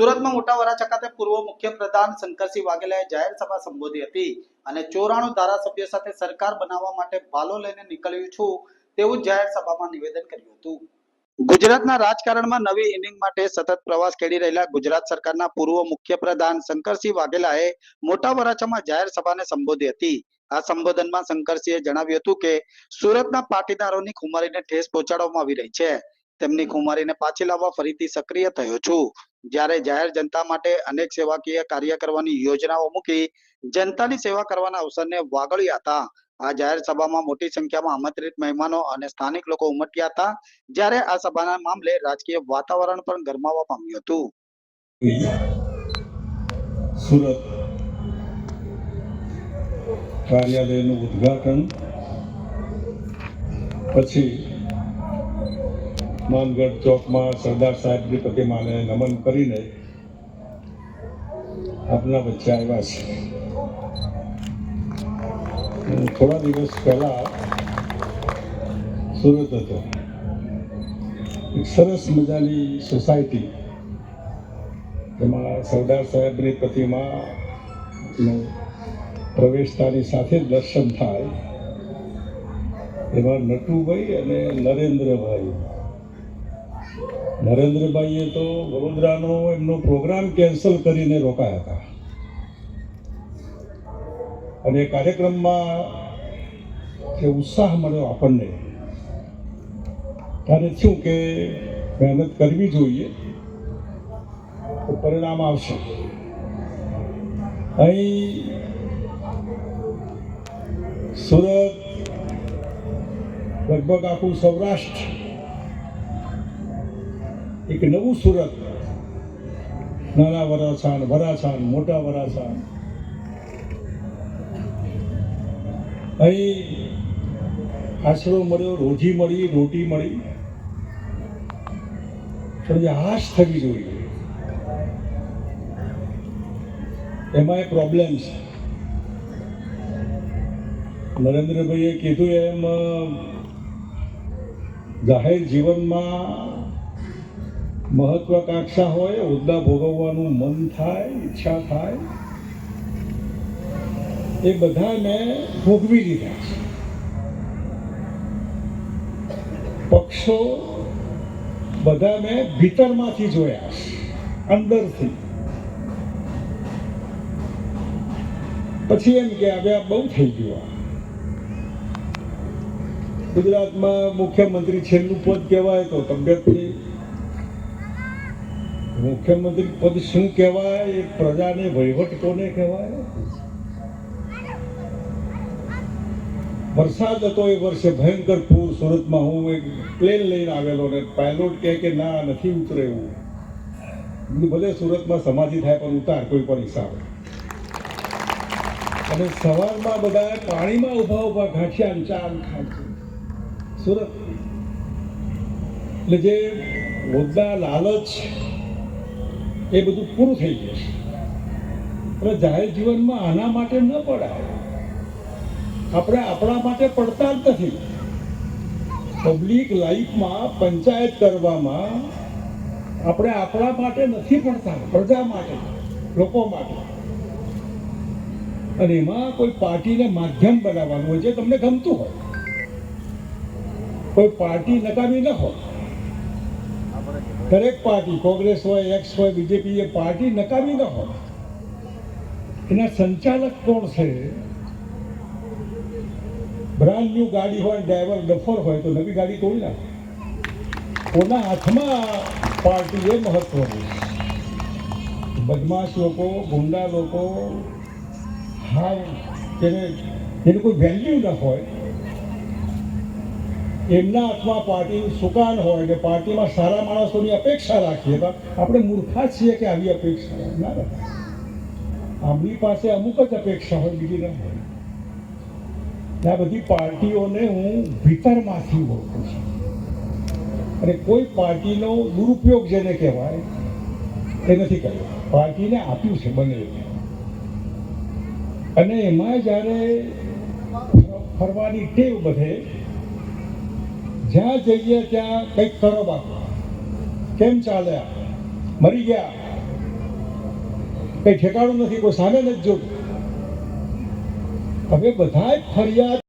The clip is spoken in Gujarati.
સુરતમાં મોટા વરાછા ખાતે પૂર્વ મુખ્ય શંકરસિંહ વાઘેલાએ જાહેર સભા સંબોધી હતી અને ચોરાણું ધારાસભ્યો સાથે સરકાર બનાવવા માટે ભાલો લઈને નીકળ્યું છું તેવું જાહેર સભામાં નિવેદન કર્યું હતું. ગુજરાતના રાજકારણમાં નવી ઇનિંગ માટે સતત પ્રવાસ ખેડી રહેલા ગુજરાત સરકારના પૂર્વ મુખ્ય શંકરસિંહ વાઘેલાએ મોટા વરાછામાં જાહેર સભાને સંબોધી હતી. આ સંબોધનમાં શંકરસિંહે જણાવ્યું હતું કે, સુરતના પાટીદારોની ખુમારીને ઠેસ પહોંચાડવામાં આવી રહી છે. તેમની ખુમારીને પાછી લાવવા ફરીથી સક્રિય થયો છું. જ્યારે જાહેર જનતા માટે અનેક સેવાકીય કાર્ય કરવાની યોજનાઓ મૂકી જનતાની સેવા કરવાના અવસરને વાગળ્યા હતા. આ જાહેર સભામાં મોટી સંખ્યામાં આમંત્રિત મહેમાનો અને સ્થાનિક લોકો ઉમટ્યા હતા. જ્યારે આ સભાના મામલે રાજકીય વાતાવરણ પણ ગરમાવા પામ્યું હતું. સુરત કાર્યાલયનું ઉદ્ઘાટન પછી માનગઢ ચોકમાં સરદાર સાહેબની પ્રતિમાને નમન કરીને આપના વચ્ચે આવ્યા છે. થોડા દિવસ પહેલા સુરત હતો. એક સરસ મજાની સોસાયટી. એમાં સરદાર સાહેબની પ્રતિમાનું પ્રવેશતાની સાથે દર્શન થાય. એમાં નટુભાઈ અને નરેન્દ્રભાઈ. નરેન્દ્રભાઈએ તો વડોદરાનો એમનો પ્રોગ્રામ કેન્સલ કરીને રોકાયા હતા. અને કાર્યક્રમમાં જે ઉત્સાહ મળ્યો આપણને, ત્યારે શું કે મહેનત કરવી જોઈએ, તો પરિણામ આવશે. અહીં સુરત, લગભગ આખું સૌરાષ્ટ્ર એક નવું સુરત. નાના વરાછાન વરાછાન મોટા વરાછાન અહીં આશરો મળ્યો, રોજી મળી, રોટી મળી. પણ હાશ થવી જોઈએ. એમાં પ્રોબ્લેમ છે. નરેન્દ્રભાઈએ કીધું એમ જાહેર જીવનમાં મહત્વાકાંક્ષા હોય હોદ્દા ભોગવવાનું મન થાય, ઈચ્છા થાય, એ બધાને ભોગવી દીધા છે. પક્ષો બધા મેં ભીતરમાંથી જોયા અંદરથી. પછી એમ કે, હવે આ બહુ થઈ ગયું ગુજરાતમાં મુખ્યમંત્રી છેલ્લું પદ કહેવાય તો તબિયતથી મુખ્યમંત્રી પદ શું કહેવાય? પ્રજાને વહીવટ કોને કહેવાય? વરસાદ હતો એ વર્ષે ભયંકર પૂર સુરતમાં. હું એક પ્લેન લઈને આવેલો ને પાયલોટ કહે કે ના, નથી ઉતરે એવું ભલે સુરતમાં સમાધિ થાય, પણ ઉતાર કોઈ પણ હિસાબે. અને સવારમાં બધા પાણીમાં ઊભા ઊભા ઘાટિયા ચાલ ખાંચી સુરત. એટલે જે હોદ્દા લાલચ એ બધું પૂરું થઈ જશે છે એટલે જાહેર જીવનમાં આના માટે ન પડાય. આપણે આપણા માટે પડતા જ નથી. પબ્લિક લાઈફમાં પંચાયત કરવામાં આપણે આપણા માટે નથી પડતા, પ્રજા માટે, લોકો માટે. અને એમાં કોઈ પાર્ટીને માધ્યમ બનાવવાનું હોય, જે તમને ગમતું હોય. કોઈ પાર્ટી નકામી ન હોય. દરેક પાર્ટી, કોંગ્રેસ હોય એક્સ હોય બીજેપી એ પાર્ટી નકામી ન હોય. એના સંચાલક કોણ છે? બ્રાન્ડ ન્યુ ગાડી હોય ડ્રાઈવર ડફોર હોય, તો નવી ગાડી તોડી નાખે. કોના હાથમાં પાર્ટી એ મહત્વનું બદમાશ લોકો, ગુંડા લોકો હા તેને જેને કોઈ વેલ્યુ ન હોય. એમના હાથમાં પાર્ટીનું સુકાન હોય કે પાર્ટીમાં સારા માણસોની અપેક્ષા રાખીએ તો આપણે મૂર્ખા છીએ કે આવી અપેક્ષા ના આપણી પાસે અમુક જ અપેક્ષા હોય, બીજી ન હોય. આ બધી પાર્ટીઓને હું ભીતરમાંથી ઓળખું છું. અને કોઈ પાર્ટીનો દુરુપયોગ જેને કહેવાય, એ નથી કર્યો. પાર્ટીને આપ્યું છે બને અને એમાં જ્યારે ફરવાની ટેવ બધે જ્યાં જઈએ ત્યાં કંઈક કરો બાપુ. કેમ ચાલ્યા મરી ગયા? કઈ ઠેકાણું નથી, કોઈ સામે નથી જોયું હવે બધા ફરિયાદ